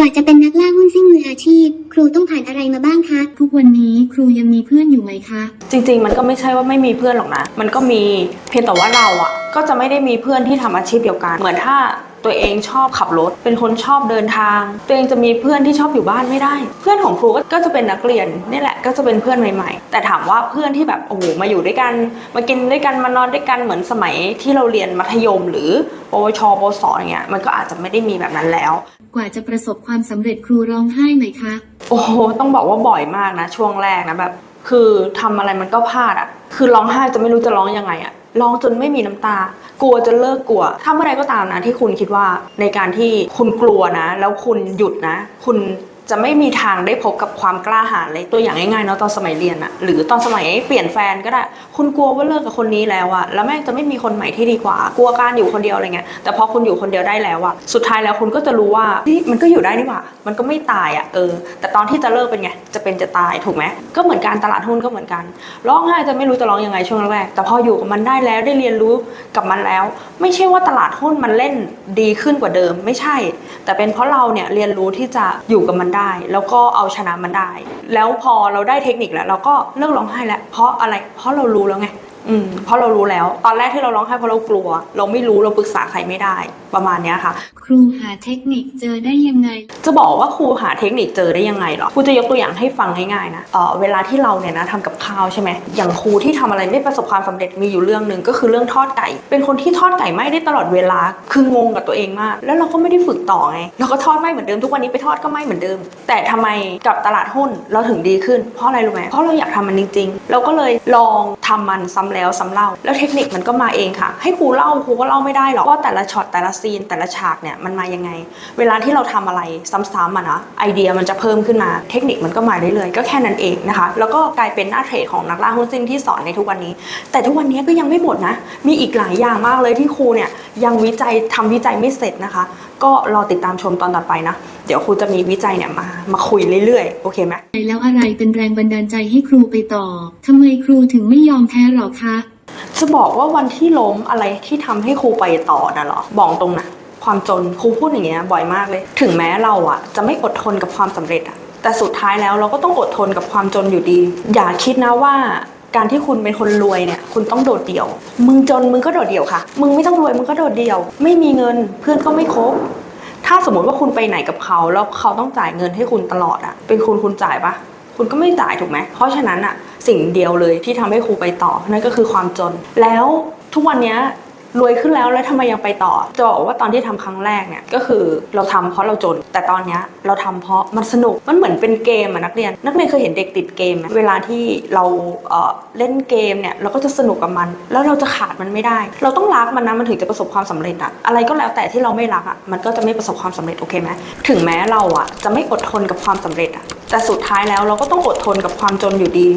กว่าจะเป็นนักล่าหุ้นซิ่งมืออาชีพ ครูต้องผ่านอะไรมาบ้างคะ ทุกวันนี้ครูยังมีเพื่อนอยู่ไหมคะ จริงๆ มันก็ไม่ใช่ว่าไม่มีเพื่อนหรอกนะ มันก็มีเพียงแต่ว่าเราอะ ก็จะไม่ได้มีเพื่อนที่ทำอาชีพเดียวกัน เหมือนถ้า ตัวเองชอบขับรถ เป็นคนชอบเดินทาง ตัวเองจะมีเพื่อนที่ชอบอยู่บ้านไม่ได้ เพื่อนของครูก็ก็จะเป็นนักเรียนนี่แหละก็จะเป็นเพื่อนใหม่ๆ แต่ถามว่าเพื่อนที่แบบโอ้โหมาอยู่ด้วยกัน มากินด้วยกันมานอนด้วยกันเหมือนสมัยที่เราเรียนมัธยมหรือปวชปวสอย่างเงี้ยมันก็อาจจะไม่ได้มีแบบนั้นแล้ว กว่าจะประสบความสำเร็จครูร้องไห้ไหมคะโอ้โหต้องบอกว่าบ่อยมากนะช่วงแรกนะแบบ คือทำอะไรมันก็พลาดอะ่ะ คือร้องไห้จะไม่รู้จะร้องยังไงอะ่ะ ร้องจนไม่มีน้ำตา กลัวจนเลิกกลัว ถ้าเมื่อใดก็ตามนะที่คุณคิดว่าในการที่คุณกลัวนะ แล้วคุณหยุดนะ คุณจะไม่มีทางได้พบกับความกล้าหาญเลยตัวอย่างง่ายๆเนาะตอนสมัยเรียนอะหรือตอนสมัยเปลี่ยนแฟนก็ได้ คุณกลัวว่าเลิกกับคนนี้แล้วอะแล้วแม่งจะไม่มีคนใหม่ที่ดีกว่า กลัวการอยู่คนเดียวอะไรเงี้ยแต่พอคุณอยู่คนเดียวได้แล้วอะสุดท้ายแล้วคุณก็จะรู้ว่าเฮ้ยมันก็อยู่ได้นี่หว่า มันก็ไม่ตายอะเออ แต่ตอนที่จะเลิกเป็นไง จะเป็นจะตายถูกไหมก็เหมือนการตลาดหุ้นก็เหมือนกัน ร้องไห้จะไม่รู้จะร้องยังไงช่วงแรกแต่พออยู่กับมันได้แล้วได้เรียนรู้กับมันแล้ว ไม่ใช่ว่าตลาดหุ้นมันเล่นดีขึ้นกว่าเดิมไม่ใช่ แต่เป็นเพราะเราเนี่ยเรียนรู้ที่จะอยู่กับมันได้ แล้วก็เอาชนะมันได้ แล้วพอเราได้เทคนิคแล้ว เราก็เลิกร้องไห้แล้วเพราะอะไรเพราะเรารู้แล้วไง อืมเพราะเรารู้แล้ว ตอนแรกที่เราร้องไห้เพราะเรากลัว เราไม่รู้เราปรึกษาใครไม่ได้ ประมาณเนี้ยค่ะ ครูหาเทคนิคเจอได้ยังไง จะบอกว่าครูหาเทคนิคเจอได้ยังไงเหรอครูจะยกตัวอย่างให้ฟังง่ายๆนะเออเวลาที่เราเนี่ยนะทำกับข้าวใช่ไหมอย่างครูที่ทำอะไรไม่ประสบความสำเร็จมีอยู่เรื่องหนึ่งก็คือเรื่องทอดไก่ เป็นคนที่ทอดไก่ไหม้ได้ตลอดเวลา คืองงกับตัวเองมาก แล้วเราก็ไม่ได้ฝึกต่อไงเราก็ทอดไหม้เหมือนเดิมทุกวันนี้ไปทอดก็ไหม้เหมือนเดิม แต่ทำไมกับตลาดหุ้นเราถึงดีขึ้น เพราะอะไรรู้ไหมเพราะเราอยากทำมันจริงๆเราก็เลยลองทำมันซ้ำแล้วซ้ำเล่า แล้วเทคนิคมันก็มาเองค่ะ ให้ครูเล่าครูก็เล่าไม่ได้หรอกว่าแต่ละช็อตแต่ละซีนแต่ละฉากเนี่ยมันมายังไง เวลาที่เราทำอะไรซ้ำๆอะนะไอเดียมันจะเพิ่มขึ้นมาเทคนิคมันก็มาเรื่อยๆก็แค่นั้นเองนะคะ แล้วก็กลายเป็นหน้าเทรดของนักล่าหุ้นซิ่งที่สอนในทุกวันนี้ แต่ทุกวันนี้ก็ยังไม่หมดนะ มีอีกหลายอย่างมากเลยที่ครูเนี่ยยังวิจัยทำวิจัยไม่เสร็จนะคะ ก็รอติดตามชมตอนต่อไปนะ เดี๋ยวครูจะมีวิจัยเนี่ยมา มาคุยเรื่อยๆ โอเคไหมแล้วอะไรเป็นแรงบันดาลใจให้ครูไปต่อทำไมครูถึงไม่ยอมแพ้หรอคะจะบอกว่าวันที่ล้มอะไรที่ทำให้ครูไปต่อนะเหรอบอกตรงนะความจนครูพูดอย่างเงี้ยบ่อยมากเลย ถึงแม้เราอะจะไม่อดทนกับความสำเร็จอะแต่สุดท้ายแล้วเราก็ต้องอดทนกับความจนอยู่ดี อย่าคิดนะว่าการที่คุณเป็นคนรวยเนี่ย คุณต้องโดดเดี่ยว มึงจนมึงก็โดดเดี่ยวค่ะ มึงไม่ต้องรวยมึงก็โดดเดี่ยว ไม่มีเงินเพื่อนก็ไม่คบ ถ้าสมมติว่าคุณไปไหนกับเขาแล้วเขาต้องจ่ายเงินให้คุณตลอดอะเป็นคุณคุณจ่ายปะคุณก็ไม่จ่ายถูกไหม เพราะฉะนั้นอะสิ่งเดียวเลยที่ทำให้ครูไปต่อนั่นก็คือความจน แล้วทุกวันเนี้ย รวยขึ้นแล้วแล้วทำไมยังไปต่อจะบอกว่าตอนที่ทำครั้งแรกเนี่ยก็คือเราทำเพราะเราจน แต่ตอนเนี้ยเราทำเพราะมันสนุกมันเหมือนเป็นเกมอะนักเรียน นักเรียนเคยเห็นเด็กติดเกมไหมเวลาที่เราเอ่อเล่นเกมเนี่ยเราก็จะสนุกกับมัน แล้วเราจะขาดมันไม่ได้ เราต้องรักมันนะมันถึงจะประสบความสำเร็จอะอะไรก็แล้วแต่ที่เราไม่รักอะมันก็จะไม่ประสบความสำเร็จโอเคไหมถึงแม้เราอะจะไม่อดทนกับความสำเร็จอะแต่สุดท้ายแล้วเราก็ต้องอดทนกับความจนอยู่ดี